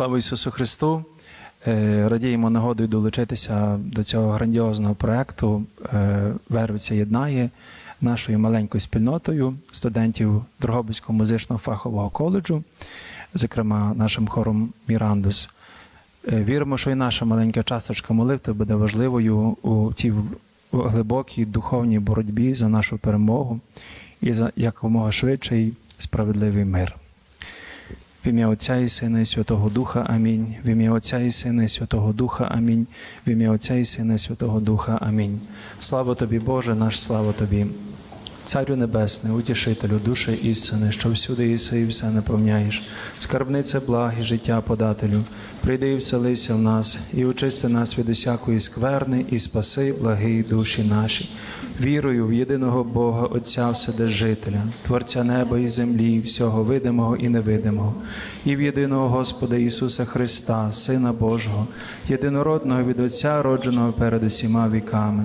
Слава Ісусу Христу! Е, Радіємо нагодою долучитися до цього грандіозного проекту. Е, Вервиця єднає нашою маленькою спільнотою студентів Дрогобицького музичного фахового коледжу, зокрема нашим хором Мірандус. Е, Віримо, що і наша маленька часточка молитви буде важливою у тій глибокій духовній боротьбі за нашу перемогу і за якомога швидший справедливий мир. В ім'я Отця і Сина і Святого Духа Амінь. В ім'я Отця і Сина і Святого Духа Амінь. В ім'я Отця і Сина і Святого Духа Амінь. Слава тобі, Боже, наш слава тобі. Царю Небесний, утішителю, душі істини, що всюди єси і все наповняєш, скарбнице благ і життя подателю, прийди і вселися в нас, і очисти нас від усякої скверни, і спаси благі душі наші. Вірую в єдиного Бога, Отця Вседержителя, Творця неба і землі, всього видимого і невидимого, і в єдиного Господа Ісуса Христа, Сина Божого, єдинородного від Отця, родженого перед усіма віками,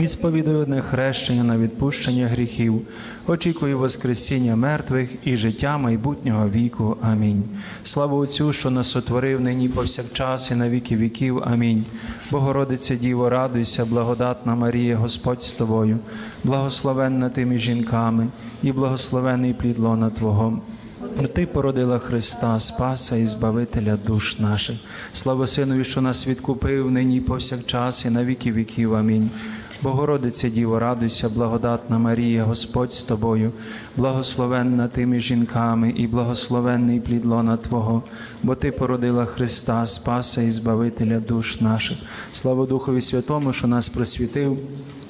І сповідую одне хрещення на відпущення гріхів, очікую Воскресіння мертвих і життя майбутнього віку. Амінь. Слава Отцю, що нас сотворив нині повсякчас і на віки віків. Амінь. Богородиця Діво, радуйся, благодатна Марія, Господь з тобою, благословенна тими жінками, і благословений плід лона Твого. Ти породила Христа, Спаса і Збавителя душ наших. Слава Синові, що нас відкупив нині повсякчас і на віки віків. Амінь. Богородиця Діво, радуйся, благодатна Марія, Господь з тобою, благословенна тими жінками і благословенний плід лона Твого, бо Ти породила Христа, Спаса і Збавителя душ наших. Слава Духові Святому, що нас просвітив.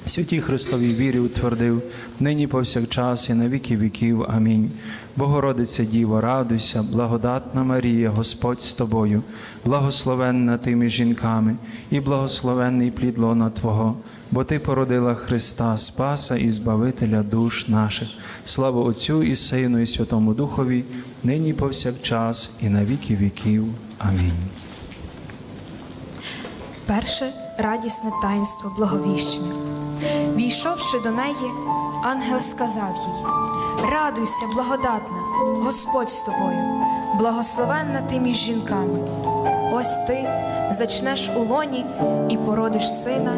Святій Христовій вірі утвердив, нині повсякчас і на віки віків. Амінь. Богородиця Діво, радуйся, благодатна Марія, Господь з тобою, благословенна тими жінками, і благословенний плід лона Твого, бо Ти породила Христа, Спаса і Збавителя душ наших. Слава Отцю і Сину, і Святому Духові, нині повсякчас і на віки віків. Амінь. Перше радісне таїнство благовіщення. Війшовши до неї, ангел сказав їй: Радуйся, благодатна, Господь з тобою, благословенна ти між жінками. Ось ти зачнеш у лоні і породиш сина,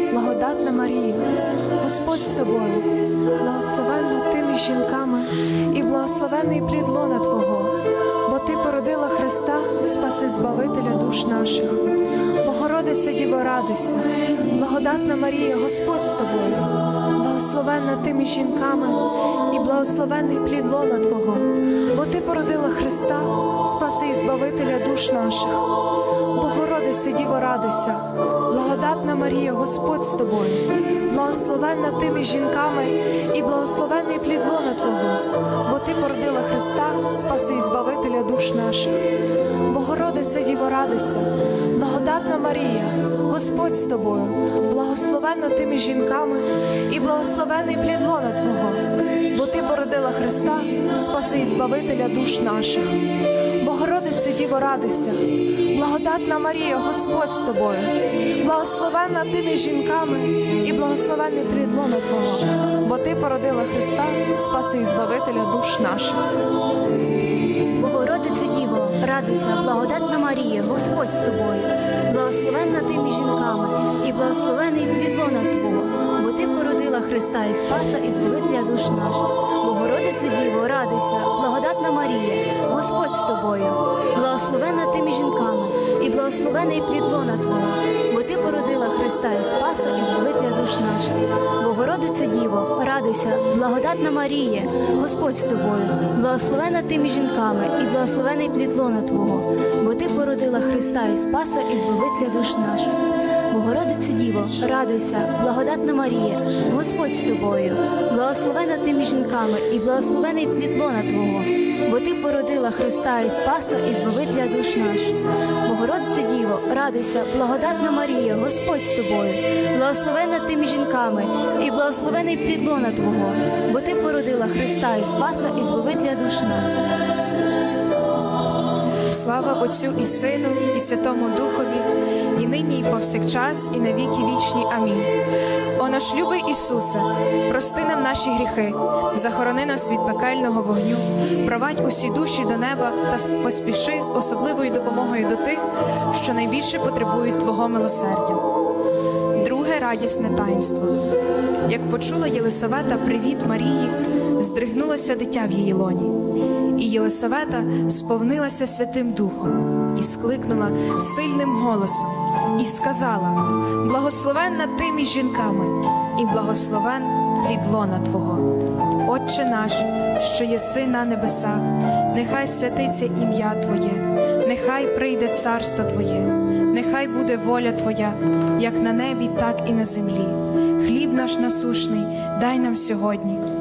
благодатна Марія, Господь з тобою, благословенна ти між жінками, і благословений плід лона Твого, бо Ти породила Христа, спаси Збавителя душ наших. Богородице, Діво, радуйся, благодатна Марія, Господь з тобою, благословенна ти між жінками, і благословений плід лона Твого, бо Ти породила Христа, спаси і Збавителя душ наших. Богородице, Діво, радуйся, благодатна Марія, Господь з тобою, благословенна ти між жінками, і благословенний плід лона Твого, бо Ти породила Христа, спаси і Збавителя душ наших. Богородице, Діво, радуйся, благодатна Марія, Господь з тобою, благословенна ти між жінками, і благословенний плід лона Твого, бо Ти породила Христа, спаси і Збавителя душ наших. Богородице Діво, радуйся, благодатна Марія, Господь з тобою, благословенна ти між жінками і благословенний плід лона Твого, бо ти породила Христа, Спаси і Збавителя душ наших. Богородице Діво, радуйся, благодатна Марія, Господь з тобою, благословенна ти між жінками, і благословений плідлона Твого, бо ти породила Христа і Спаса і Збавителя душ наших. Богородице Діво, радуйся, благодатна Марія, Господь з тобою, благословенна ти між жінками, і благословений плід лона Твого, бо ти породила Христа і Спаса і Збавителя душ наших. Богородице Діво, радуйся, благодатна Марія, Господь з тобою, благословена ти між жінками, і благословений плід лона Твого, бо ти породила Христа і Спаса і Збавителя душ наших. Богородице Діво, радуйся, благодатна Марія, Господь з тобою, благословена ти між жінками, і благословений плід лона Твого, бо ти породила Христа і Спаса і Збавителя душ наших. Богородице Діво, радуйся, благодатна Марія, Господь з тобою, благословена ти між жінками, і благословений плід лона Твого, бо ти породила Христа і Спаса і Збавителя душ наших. Слава Отцю і Сину, і Святому Духові, і нині, і повсякчас, і на віки вічні. Амінь. О наш любий Ісусе, прости нам наші гріхи, захорони нас від пекельного вогню, провадь усі душі до неба та поспіши з особливою допомогою до тих, що найбільше потребують Твого милосердя. Друге радісне таїнство. Як почула Єлисавета привіт Марії, здригнулося дитя в її лоні. І Єлисавета сповнилася Святим Духом і скликнула сильним голосом, і сказала: Благословенна ти між жінками, і благословен плід Твого. Отче наш, що єси на небесах, нехай святиться ім'я Твоє, нехай прийде царство Твоє, нехай буде воля Твоя, як на небі, так і на землі. Хліб наш насушний, дай нам сьогодні,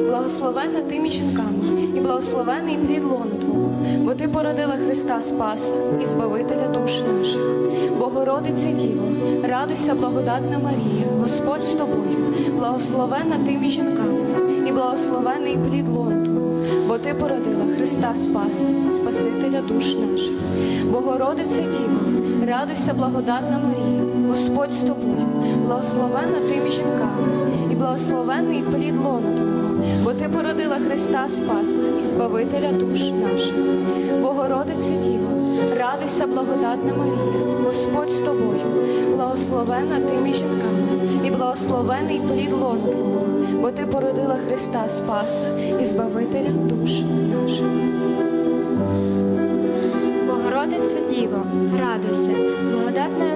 благословенна ти між жінками, і благословений плід лона Твого, бо ти породила Христа Спаса і Збавителя душ наших. Богородице Діво, радуйся, благодатна Марія, Господь з тобою, благословенна ти між жінками, і благословений плід лона Твого, бо ти породила Христа Спаса, Спасителя душ наших. Богородице Діво, радуйся, благодатна Марія, Господь з тобою, благословенна ти між жінками, і благословений плід лона Твого, бо ти породила Христа Спаса і Збавителя душ наших. Богородице Діво, радуйся, благодатна Марія, Господь з тобою, благословенна ти між жінками, і благословений плід лона Твого, бо ти породила Христа Спаса і Збавителя душ наших. Богородице Діво, радуйся, благодатна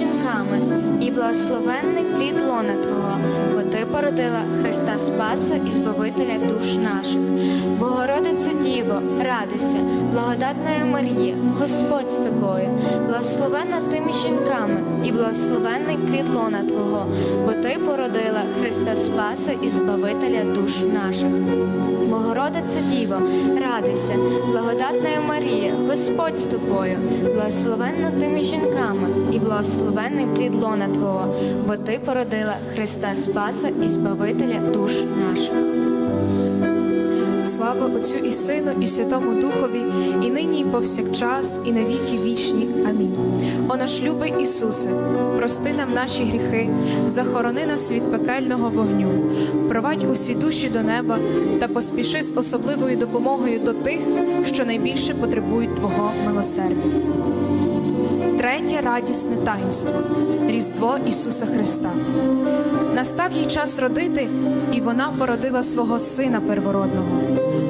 жінками, і благословенний плід лона Твого, бо ти породила Христа Спаса і Збавителя душ наших. Богородице Діво, радуйся, благодатна Марія, Господь з тобою, благословенна ти між жінками, і благословенний плід лона Твого, бо ти породила Христа Спаса і Збавителя душ наших. Богородице Діво, радуйся, благодатна Марія, Господь з тобою, благословенна ти між жінками, і благословенний плід лона Твого, бо ти породила Христа Спаса і Збавителя душ наших. Слава Отцю і Сину, і Святому Духові, і нині, і повсякчас, і на віки вічні. Амінь. О наш любий Ісусе, прости нам наші гріхи, захорони нас від пекельного вогню, провадь усі душі до неба та поспіши з особливою допомогою до тих, що найбільше потребують Твого милосердя. Третє радісне таїнство Різдво Ісуса Христа. Настав їй час родити, і вона породила свого сина первородного,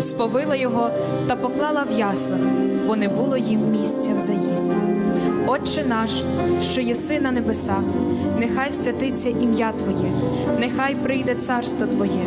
сповила його та поклала в яслах, бо не було їм місця в заїзді. Отче наш, що єси на небесах, нехай святиться ім'я Твоє, нехай прийде царство Твоє,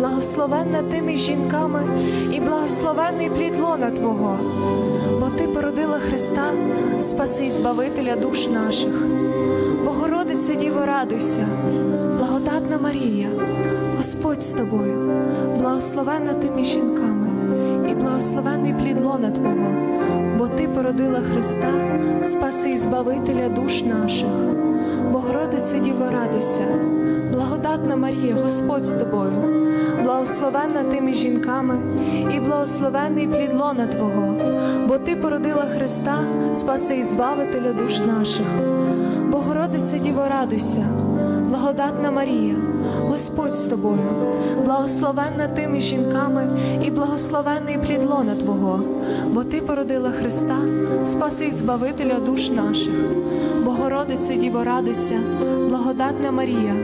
благословенна ти між жінками і благословенний плід лона Твого, бо Ти породила Христа, спаси і збавителя душ наших. Богородице Діво, радуйся, благодатна Марія, Господь з тобою, благословенна ти між жінками і благословенний плід лона Твого, бо Ти породила Христа, спаси і збавителя душ наших. Богородице Діво, радуйся, благодатна Марія, Господь з тобою, благословенна ти між жінками і благословенний плід лона Твого, бо Ти породила Христа, спаси і збавителя душ наших. Богородице Діво, радуйся, благодатна Марія, Господь з тобою, благословенна ти між жінками і благословенний плід лона Твого, бо Ти породила Христа, спаси і збавителя душ наших. Богородице Діво, радуйся, благодатна Марія,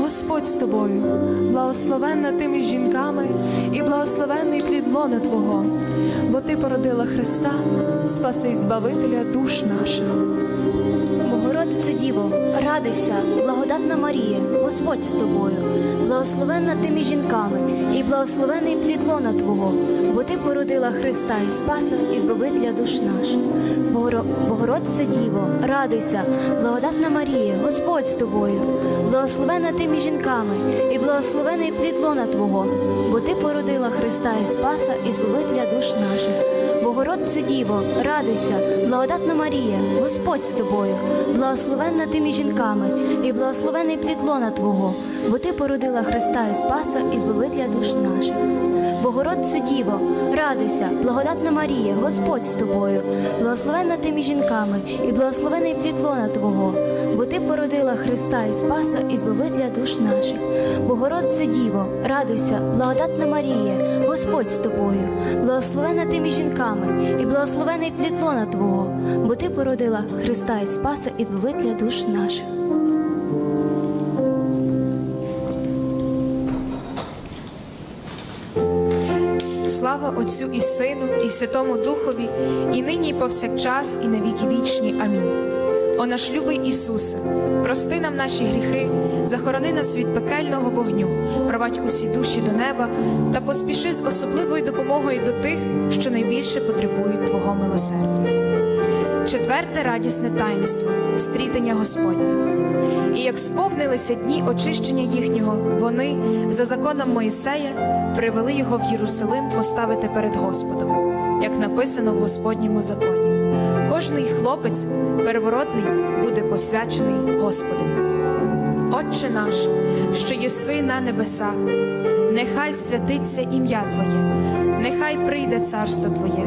Господь з тобою, благословенна ти між жінками і благословенний плід лона Твого, бо Ти породила Христа, спаси і збавителя душ наших. Богородице Діво, радуйся, благодатна Марія, Господь з тобою, благословенна ти між жінками, і благословений плід лона Твого, бо ти породила Христа і Спаса, і збавителя душ наш. Богоро- Богородице Діво, радуйся, благодатна Марія, Господь з тобою, благословенна ти між жінками, і благословений плід лона Твого, бо ти породила Христа і Спаса, і збавителя душ наших. Богородице Діво, радуйся, благодатна Марія, Господь з тобою, благословенна ти між жінками, і благословений плід лона Твого, бо ти породила Христа і Спаса, і збавителя душ наших. Богородице Діво, радуйся, благодатна Марія, Господь з тобою, благословенна ти між жінками, і благословений плід лона Твого, бо ти породила Христа і Спаса, і збавителя душ наших. Богородице Діво, радуйся, благодатна Марія, Господь з тобою, благословенна ти між жінками, і благословений плід лона Твого, бо ти породила Христа і Спаса, і збавителя душ наших. Слава Отцю і Сину, і Святому Духові, і нині, і повсякчас, і на віки вічні. Амінь. О наш любий Ісусе, прости нам наші гріхи, захорони нас від пекельного вогню, провадь усі душі до неба та поспіши з особливою допомогою до тих, що найбільше потребують Твого милосердя. Четверте радісне таїнство стрітення Господнє. І як сповнилися дні очищення їхнього, вони, за законом Моїсея, привели його в Єрусалим поставити перед Господом, як написано в Господньому законі. Кожний хлопець первородний буде посвячений Господом. Отче наш, що єси на небесах, нехай святиться ім'я Твоє, нехай прийде царство Твоє,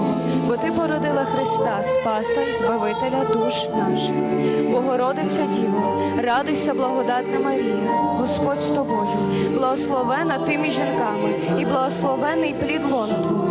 бо ти породила Христа, Спаса і Збавителя душ наших. Богородиця Діво, радуйся, благодатна Марія, Господь з тобою, благословена ти між жінками, і благословений плід лона Твого,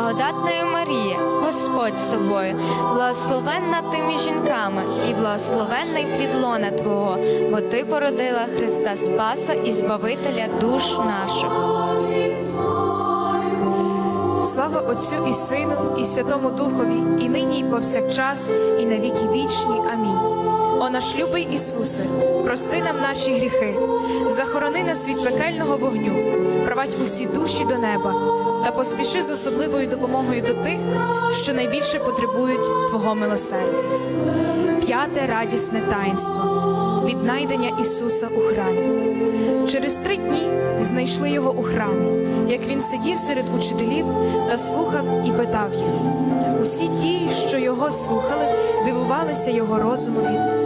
благодатною Марія, Господь з тобою, благословенна ти між жінками, і благословенний плід лона Твого, бо ти породила Христа Спаса і Збавителя душ наших. Слава Отцю і Сину, і Святому Духові, і нині, і повсякчас, і на віки вічні. Амінь. О наш любий Ісусе, прости нам наші гріхи, захорони нас від пекельного вогню, провадь усі душі до неба та поспіши з особливою допомогою до тих, що найбільше потребують Твого милосердя. П'яте радісне таїнство віднайдення Ісуса у храмі. Через три дні знайшли його у храмі, як він сидів серед учителів та слухав і питав їх. Усі ті, що його слухали, дивувалися його розумові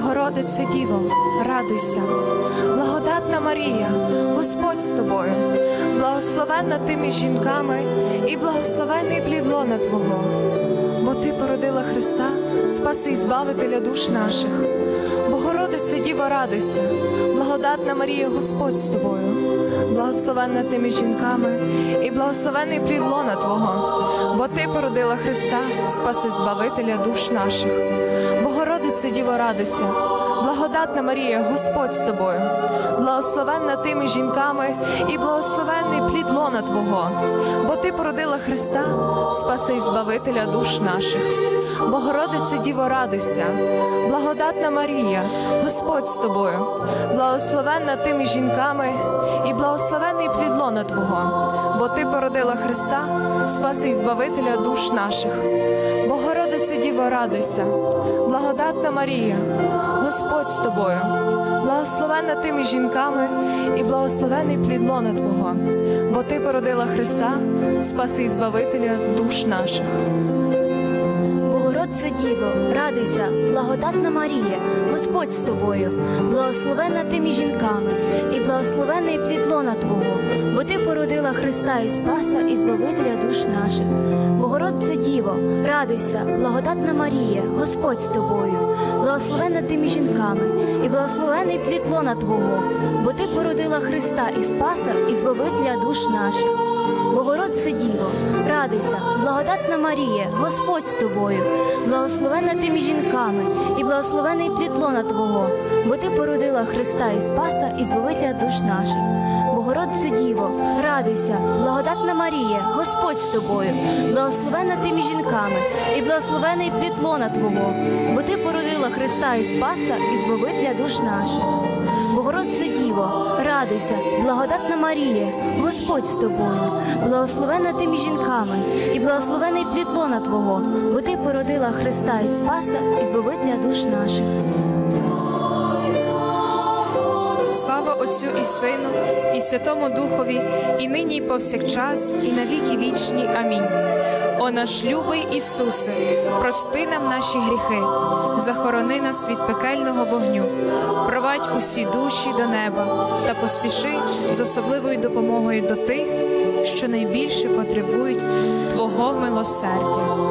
Богородице Діво, радуйся, благодатна Марія, Господь з тобою, благословенна ти між жінками, і благословений плід лона Твого, бо ти породила Христа, спаси і збавителя душ наших. Богородице Діво, радуйся, благодатна Марія, Господь з тобою, благословенна ти між жінками, і благословений плід лона Твого, бо ти породила Христа, спаси збавителя душ наших. Діво, радуйся, благодатна Марія, Господь з тобою, благословенна ти між жінками, і благословенний плід лона Твого, бо ти породила Христа, спаси і збавителя душ наших. Богородице Діво, радуйся, благодатна Марія, Господь з тобою, благословенна ти між жінками, і благословенний плід лона Твого, бо ти породила Христа, спаси і збавителя душ наших. Богородице Діво, радуйся, благодатна Марія, Господь з тобою, благословена ти між жінками, і благословений плід лона Твого, бо ти породила Христа, спаси і збавителя душ наших. Богородце Діво, радуйся, благодатна Марія, Господь з тобою, благословенна ти між жінками, і благословений плід лона Твого, бо ти породила Христа і Спаса і Збавителя душ наших. Богородце Діво, радуйся, благодатна Марія, Господь з тобою, благословенна ти між жінками, і благословений плід лона Твого, бо ти породила Христа і Спаса і Збавителя душ наших. Богородце Діво, радуйся, благодатна Марія, Господь з тобою, благословенна ти між жінками, і благословений плід лона Твого, бо ти породила Христа і Спаса і Збавителя душ наших. Богородице Діво, радуйся, благодатна Марія, Господь з тобою, благословенна ти між жінками, і благословений плід лона Твого, бо ти породила Христа і Спаса і Збавителя душ наших. Богородице Діво, радуйся, благодатна Марія, Господь з тобою, благословена ти між жінками, і благословений плід лона Твого, бо ти породила Христа і Спаса і Збавителя душ наших. Слава Отцю і Сину, і Святому Духові, і нині, і повсякчас, і на віки вічні. Амінь. О наш любий Ісусе, прости нам наші гріхи, захорони нас від пекельного вогню, провадь усі душі до неба та поспіши з особливою допомогою до тих, що найбільше потребують Твого милосердя.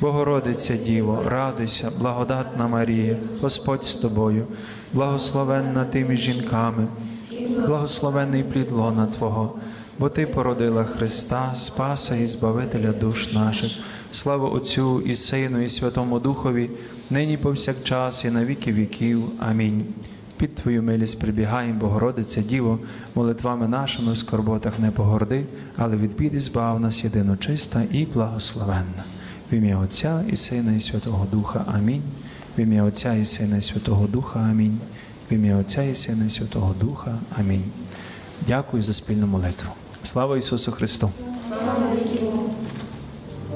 Богородиця Діво, радуйся, благодатна Марія, Господь з тобою, благословенна ти між жінками, благословенний плід лона Твого, бо Ти породила Христа, Спаса і Збавителя душ наших. Слава Отцю і Сину, і Святому Духові, нині повсякчас, і на віки віків. Амінь. Під Твою милість прибігаємо, Богородиця Діво, молитвами нашими в скорботах не погорди, але від біди збав нас єдино чиста і благословенна. В ім'я Отця і Сина, і Святого Духа. Амінь. В ім'я Отця і Сина, і Святого Духа. Амінь. В ім'я Отця і Сина, і Святого Духа. Амінь. Дякую за спільну молитву. Слава Ісусу Христу!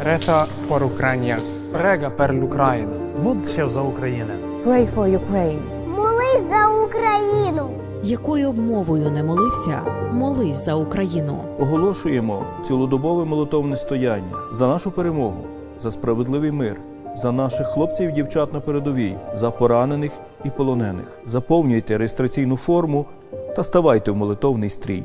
Reta por Ucrania. Prega per l'Ucraina. Módl за Україну. Pray for Ukraine. Молись за Україну. Якою б мовою не молився, молись за Україну. Оголошуємо цілодобове молитовне стояння за нашу перемогу, за справедливий мир, за наших хлопців і дівчат на передовій, за поранених і полонених. Заповнюйте реєстраційну форму та ставайте в молитовний стрій.